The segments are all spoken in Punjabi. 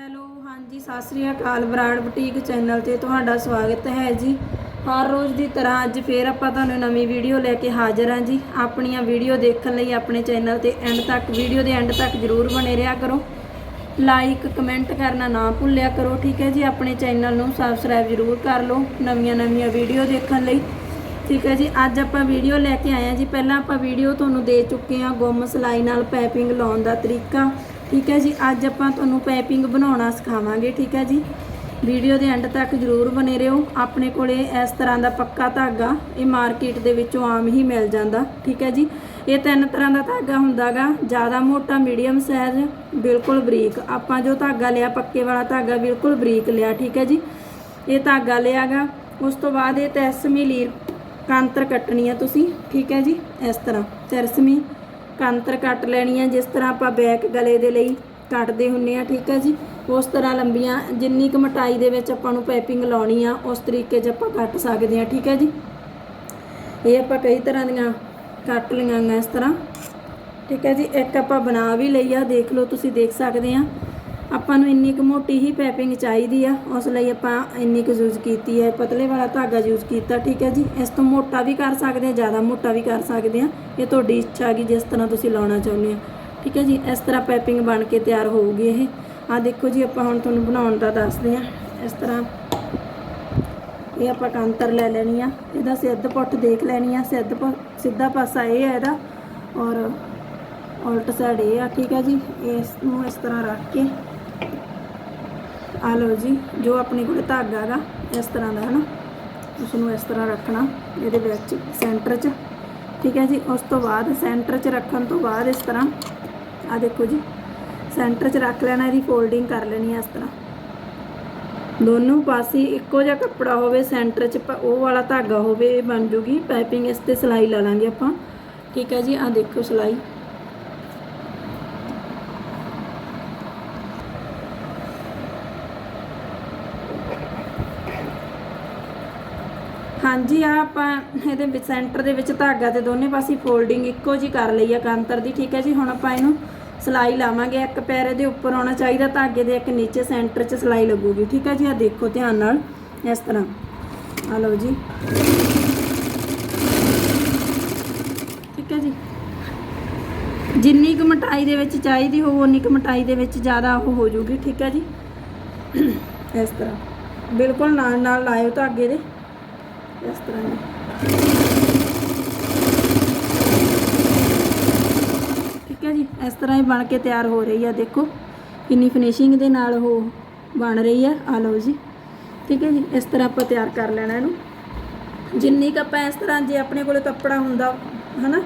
ਹੈਲੋ, ਹਾਂਜੀ, ਸਤਿ ਸ੍ਰੀ ਅਕਾਲ ਬਰਾੜ ਬੁਟੀਕ ਚੈਨਲ ਤੇ ਤੁਹਾਡਾ ਸਵਾਗਤ ਹੈ ਜੀ। ਹਰ ਰੋਜ਼ ਦੀ ਤਰ੍ਹਾਂ ਅੱਜ ਫੇਰ ਆਪਾਂ ਤੁਹਾਨੂੰ ਨਵੀਂ ਵੀਡੀਓ ਲੈ ਕੇ ਹਾਜ਼ਰ ਹਾਂ ਜੀ। ਆਪਣੀਆਂ ਵੀਡੀਓ ਦੇਖਣ ਲਈ ਆਪਣੇ ਚੈਨਲ ਤੇ ਐਂਡ ਤੱਕ, ਵੀਡੀਓ ਦੇ ਐਂਡ ਤੱਕ ਜਰੂਰ ਬਣੇ ਰਿਹਾ ਕਰੋ। ਲਾਈਕ ਕਮੈਂਟ ਕਰਨਾ ਨਾ ਭੁੱਲਿਆ ਕਰੋ, ਠੀਕ ਹੈ ਜੀ? ਆਪਣੇ ਚੈਨਲ ਨੂੰ ਸਬਸਕ੍ਰਾਈਬ ਜਰੂਰ ਕਰ ਲਓ, ਨਵੀਆਂ ਨਵੀਆਂ ਵੀਡੀਓ ਦੇਖਣ ਲਈ। ਠੀਕ ਹੈ ਜੀ? ਅੱਜ ਆਪਾਂ ਵੀਡੀਓ ਲੈ ਕੇ ਆਏ ਹਾਂ ਜੀ। ਪਹਿਲਾਂ ਆਪਾਂ ਵੀਡੀਓ ਤੁਹਾਨੂੰ ਦੇ ਚੁੱਕੇ ਹਾਂ ਗੁੰਮ ਸਲਾਈ ਨਾਲ ਪੈਪਿੰਗ ਲਾਉਣ ਦਾ ਤਰੀਕਾ। ਠੀਕ ਹੈ ਜੀ, ਅੱਜ ਆਪਾਂ ਤੁਹਾਨੂੰ ਪਾਈਪਿੰਗ ਬਣਾਉਣਾ ਸਿਖਾਵਾਂਗੇ, ਠੀਕ ਹੈ ਜੀ। ਵੀਡੀਓ ਦੇ ਐਂਡ ਤੱਕ ਜਰੂਰ ਬਨੇ ਰਹੋ। ਆਪਣੇ ਕੋਲੇ ਇਸ ਤਰ੍ਹਾਂ ਦਾ ਪੱਕਾ ਧਾਗਾ, ਇਹ ਮਾਰਕੀਟ ਦੇ ਵਿੱਚੋਂ ਆਮ ਹੀ ਮਿਲ ਜਾਂਦਾ, ਠੀਕ ਹੈ ਜੀ। ਇਹ ਤਿੰਨ ਤਰ੍ਹਾਂ ਦਾ ਧਾਗਾ ਹੁੰਦਾਗਾ, ਜ਼ਿਆਦਾ ਮੋਟਾ ਮੀਡੀਅਮ ਸਾਈਜ਼ ਬਿਲਕੁਲ ਬਰੀਕ। ਆਪਾਂ ਜੋ ਧਾਗਾ ਲਿਆ, ਪੱਕੇ ਵਾਲਾ ਧਾਗਾ ਬਿਲਕੁਲ ਬਰੀਕ ਲਿਆ, ਠੀਕ ਹੈ ਜੀ। ਇਹ ਧਾਗਾ ਲਿਆਗਾ, ਉਸ ਤੋਂ ਬਾਅਦ ਇਹ ਤੈਸਮੀ ਲੀਰ ਕਾਂਤਰ ਕੱਟਣੀ ਆ ਤੁਸੀਂ, ਠੀਕ ਹੈ ਜੀ, ਇਸ ਤਰ੍ਹਾਂ। ਚਰਸਮੀ ਕਾਂਤਰ ਕੱਟ ਲੈਣੀ ਆ, ਜਿਸ ਤਰ੍ਹਾਂ ਆਪਾਂ ਬੈਕ ਗਲੇ ਦੇ ਲਈ ਕੱਟਦੇ ਹੁੰਨੇ ਆ, ਠੀਕ ਹੈ ਜੀ? ਉਸ ਤਰ੍ਹਾਂ ਲੰਬੀਆਂ, ਜਿੰਨੀ ਕੁ ਮਟਾਈ ਦੇ ਵਿੱਚ ਆਪਾਂ ਨੂੰ ਪਾਈਪਿੰਗ ਲਾਉਣੀ ਆ, ਉਸ ਤਰੀਕੇ 'ਚ ਆਪਾਂ ਕੱਟ ਸਕਦੇ ਆ, ਠੀਕ ਹੈ ਜੀ? ਇਹ ਆਪਾਂ ਕਈ ਤਰ੍ਹਾਂ ਦੀਆਂ ਕੱਟ ਲਈਆਂ ਗਾ ਇਸ ਤਰ੍ਹਾਂ, ਠੀਕ ਹੈ ਜੀ? ਇੱਕ ਆਪਾਂ ਬਣਾ ਵੀ ਲਈ ਆ, ਦੇਖ ਲਓ, ਤੁਸੀਂ ਦੇਖ ਸਕਦੇ ਆ। ਆਪਾਂ ਨੂੰ ਇੰਨੀ ਕੁ ਮੋਟੀ ਹੀ ਪੈਪਿੰਗ ਚਾਹੀਦੀ ਆ, ਉਸ ਲਈ ਆਪਾਂ ਇੰਨੀ ਕੁ ਯੂਜ਼ ਕੀਤੀ ਹੈ, ਪਤਲੇ ਵਾਲਾ ਧਾਗਾ ਯੂਜ਼ ਕੀਤਾ, ਠੀਕ ਹੈ ਜੀ। ਇਸ ਤੋਂ ਮੋਟਾ ਵੀ ਕਰ ਸਕਦੇ ਆ ਜ਼ਿਆਦਾ ਮੋਟਾ ਵੀ ਕਰ ਸਕਦੇ ਆ ਇਹ ਤੁਹਾਡੀ ਇੱਛਾ ਹੈਗੀ ਜਿਸ ਤਰ੍ਹਾਂ ਤੁਸੀਂ ਲਾਉਣਾ ਚਾਹੁੰਦੇ ਆ ਠੀਕ ਹੈ ਜੀ, ਇਸ ਤਰ੍ਹਾਂ ਪੈਪਿੰਗ ਬਣ ਕੇ ਤਿਆਰ ਹੋਊਗੀ ਇਹ। ਆ ਦੇਖੋ ਜੀ, ਆਪਾਂ ਹੁਣ ਤੁਹਾਨੂੰ ਬਣਾਉਣ ਦਾ ਦੱਸਦੇ ਆ ਇਸ ਤਰ੍ਹਾਂ ਇਹ ਆਪਾਂ ਕਾਂਤਰ ਲੈ ਲੈਣੀ ਆ, ਇਹਦਾ ਸਿੱਧ ਪੁੱਠ ਦੇਖ ਲੈਣੀ ਆ, ਸਿੱਧ ਸਿੱਧਾ ਪਾਸਾ ਇਹ ਹੈ ਇਹਦਾ। ਔਰ ਉਲਟ ਸਾਈਡ ਇਹ ਆ, ਠੀਕ ਹੈ ਜੀ, ਇਸ ਨੂੰ ਇਸ ਤਰ੍ਹਾਂ ਰੱਖ ਕੇ ਆ ਲਓ ਜੀ, ਜੋ ਆਪਣੇ ਕੋਲ ਧਾਗਾ ਹੈਗਾ, ਇਸ ਤਰ੍ਹਾਂ ਦਾ ਹੈ ਨਾ ਉਸ ਨੂੰ ਇਸ ਤਰ੍ਹਾਂ ਰੱਖਣਾ, ਇਹਦੇ ਵਿੱਚ ਸੈਂਟਰ 'ਚ, ਠੀਕ ਹੈ ਜੀ? ਉਸ ਤੋਂ ਬਾਅਦ ਸੈਂਟਰ 'ਚ ਰੱਖਣ ਤੋਂ ਬਾਅਦ ਇਸ ਤਰ੍ਹਾਂ ਆ ਦੇਖੋ ਜੀ ਸੈਂਟਰ 'ਚ ਰੱਖ ਲੈਣਾ, ਇਹਦੀ ਫੋਲਡਿੰਗ ਕਰ ਲੈਣੀ ਹੈ ਇਸ ਤਰ੍ਹਾਂ। ਦੋਨੋਂ ਪਾਸੇ ਇੱਕੋ ਜਿਹਾ ਕੱਪੜਾ ਹੋਵੇ ਸੈਂਟਰ 'ਚ ਪ- ਉਹ ਵਾਲਾ ਧਾਗਾ ਹੋਵੇ, ਇਹ ਬਣ ਜੂਗੀ ਪਾਈਪਿੰਗ ਇਸ ਤੇ ਸਿਲਾਈ ਲਾ ਲਾਂਗੇ ਆਪਾਂ। ਠੀਕ ਹੈ ਜੀ? ਆ ਦੇਖੋ ਸਿਲਾਈ। ਹਾਂਜੀ, ਆ ਆਪਾਂ ਇਹਦੇ ਵਿੱਚ ਸੈਂਟਰ ਦੇ ਵਿੱਚ ਧਾਗਾ ਤੇ ਦੋਨੇ ਪਾਸੇ ਫੋਲਡਿੰਗ ਇੱਕੋ ਜੀ ਕਰ ਲਈ ਆ, ਕਾਂਤਰ ਦੀ, ਠੀਕ ਹੈ ਜੀ? ਹੁਣ ਆਪਾਂ ਇਹਨੂੰ ਸਿਲਾਈ ਲਾਵਾਂਗੇ। ਇੱਕ ਪੈਰ ਇਹਦੇ ਉੱਪਰ ਆਉਣਾ ਚਾਹੀਦਾ, ਧਾਗੇ ਦੇ ਇੱਕ ਨੀਚੇ ਸੈਂਟਰ 'ਚ ਸਿਲਾਈ ਲੱਗੂਗੀ, ਠੀਕ ਹੈ ਜੀ? ਆ ਦੇਖੋ ਧਿਆਨ ਨਾਲ ਇਸ ਤਰ੍ਹਾਂ। ਆ ਲਓ ਜੀ। ਠੀਕ ਹੈ ਜੀ? ਜਿੰਨੀ ਕੁ ਮਟਾਈ ਦੇ ਵਿੱਚ ਚਾਹੀਦੀ ਹੋਊ ਉਨੀ ਕੁ ਮਟਾਈ ਦੇ ਵਿੱਚ ਜ਼ਿਆਦਾ ਉਹ ਹੋ ਜੂਗੀ ਠੀਕ ਹੈ ਜੀ? ਇਸ ਤਰ੍ਹਾਂ। ਬਿਲਕੁਲ ਨਾਲ ਨਾਲ ਲਾਇਓ ਧਾਗੇ ਦੇ। ਇਸ ਤਰ੍ਹਾਂ ਠੀਕ ਹੈ ਜੀ, ਇਸ ਤਰ੍ਹਾਂ ਹੀ ਬਣ ਕੇ ਤਿਆਰ ਹੋ ਰਹੀ ਆ ਦੇਖੋ। ਕਿੰਨੀ ਫਿਨਿਸ਼ਿੰਗ ਦੇ ਨਾਲ ਉਹ ਬਣ ਰਹੀ ਆ ਆ ਲਓ ਜੀ। ਠੀਕ ਹੈ ਜੀ, ਇਸ ਤਰ੍ਹਾਂ ਆਪਾਂ ਤਿਆਰ ਕਰ ਲੈਣਾ ਇਹਨੂੰ। ਜਿੰਨੀ ਕੁ ਆਪਾਂ ਇਸ ਤਰ੍ਹਾਂ ਜੇ ਆਪਣੇ ਕੋਲ ਕੱਪੜਾ ਹੁੰਦਾ, ਹਨਾ,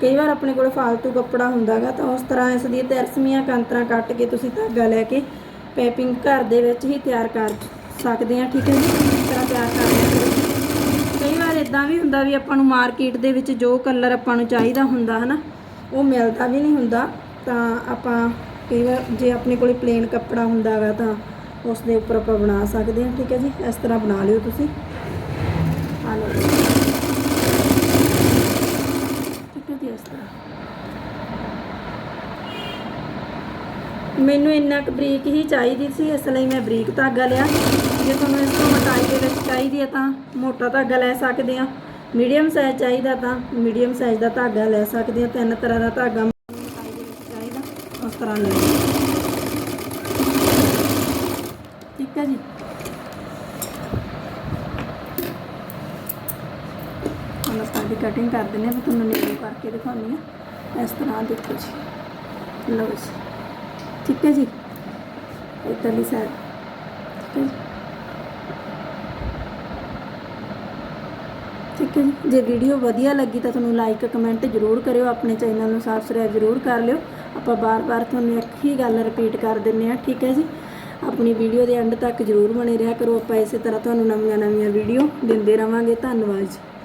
ਕਈ ਵਾਰ ਆਪਣੇ ਕੋਲ ਫਾਲਤੂ ਕੱਪੜਾ ਹੁੰਦਾਗਾ ਤਾਂ ਉਸ ਤਰ੍ਹਾਂ ਇਸ ਦੀ ਤਿਰਸਮੀਆਂ ਕਾਂਤਰਾਂ ਕੱਟ ਕੇ ਤੁਸੀਂ ਧਾਗਾ ਲੈ ਕੇ ਪੈਪਿੰਗ ਘਰ ਦੇ ਵਿੱਚ ਹੀ ਤਿਆਰ ਕਰ ਸਕਦੇ ਆ ਠੀਕ ਹੈ ਜੀ ਇਸ ਤਰ੍ਹਾਂ ਤਿਆਰ ਕਰ ਲਿਆ ਕਰੋ ਕਈ ਵਾਰ ਇਦਾਂ ਵੀ ਹੁੰਦਾ ਵੀ ਆਪਾਂ ਨੂੰ ਮਾਰਕੀਟ ਦੇ ਵਿੱਚ ਜੋ ਕਲਰ ਆਪਾਂ ਨੂੰ ਚਾਹੀਦਾ ਹੁੰਦਾ ਹਨਾ, ਉਹ ਮਿਲਦਾ ਵੀ ਨਹੀਂ ਹੁੰਦਾ, ਤਾਂ ਆਪਾਂ ਕਈ ਵਾਰ ਜੇ ਆਪਣੇ ਕੋਲੇ ਪਲੇਨ ਕੱਪੜਾ ਹੁੰਦਾ ਵਾ ਤਾਂ ਉਸ ਦੇ ਉੱਪਰ ਆਪਾਂ ਬਣਾ ਸਕਦੇ ਹਾਂ, ਠੀਕ ਹੈ ਜੀ? ਇਸ ਤਰ੍ਹਾਂ ਬਣਾ ਲਿਓ ਤੁਸੀਂ। ਆ ਲਓ ਠੀਕ ਹੈ ਜੀ ਇਸ ਤਰ੍ਹਾਂ ਮੈਨੂੰ ਇੰਨਾ ਕੁ ਬਰੀਕ ਹੀ ਚਾਹੀਦੀ ਸੀ, ਇਸ ਲਈ ਮੈਂ ਬਰੀਕ ਧਾਗਾ ਲਿਆ। ਜੇ ਤੁਹਾਨੂੰ ਇਸ ਤੋਂ ਮੋਟਾਈ ਦੇ ਵਿੱਚ ਚਾਹੀਦੀ ਹੈ ਤਾਂ ਮੋਟਾ ਧਾਗਾ ਲੈ ਸਕਦੇ ਆ ਮੀਡੀਅਮ ਸਾਈਜ਼ ਚਾਹੀਦਾ ਤਾਂ ਮੀਡੀਅਮ ਸਾਈਜ਼ ਦਾ ਧਾਗਾ ਲੈ ਸਕਦੇ ਆ ਤਿੰਨ ਤਰ੍ਹਾਂ ਦਾ ਧਾਗਾ ਮੋਟਾਈ ਦੇ ਵਿੱਚ ਚਾਹੀਦਾ, ਉਸ ਤਰ੍ਹਾਂ ਲੈ ਠੀਕ ਹੈ ਜੀ। ਹੁਣ ਆਪਾਂ ਦੀ ਕਟਿੰਗ ਕਰ ਦਿੰਦੇ ਹਾਂ, ਮੈਂ ਤੁਹਾਨੂੰ ਨੇੜੇ ਕਰਕੇ ਦਿਖਾਉਂਦੀ ਹਾਂ। ਇਸ ਤਰ੍ਹਾਂ ਦੇਖੋ ਜੀ। ਲਓ ਜੀ। ਠੀਕ ਹੈ ਜੀ। ਇੱਧਰਲੀ ਸਾਈਡ ਠੀਕ ਹੈ ਜੀ। ਠੀਕ ਹੈ ਜੀ। ਜੇ ਵੀਡੀਓ ਵਧੀਆ ਲੱਗੀ ਤਾਂ ਤੁਹਾਨੂੰ ਲਾਈਕ ਕਮੈਂਟ ਜ਼ਰੂਰ ਕਰਿਓ। ਆਪਣੇ ਚੈਨਲ ਨੂੰ ਸਬਸਕ੍ਰਾਈਬ ਜ਼ਰੂਰ ਕਰ ਲਿਓ। ਆਪਾਂ ਬਾਰ-ਬਾਰ ਤੁਹਾਨੂੰ ਇੱਕ ਹੀ ਗੱਲ ਰਿਪੀਟ ਕਰ ਦਿੰਨੇ ਆ ਠੀਕ ਹੈ ਜੀ। ਆਪਣੀ ਵੀਡੀਓ ਦੇ ਐਂਡ ਤੱਕ ਜ਼ਰੂਰ ਬਣੇ ਰਿਹਾ ਕਰੋ। ਆਪਾਂ ਇਸੇ ਤਰ੍ਹਾਂ ਤੁਹਾਨੂੰ ਨਵੀਆਂ-ਨਵੀਆਂ ਵੀਡੀਓ ਦਿੰਦੇ ਰਵਾਂਗੇ। ਧੰਨਵਾਦ ਜੀ।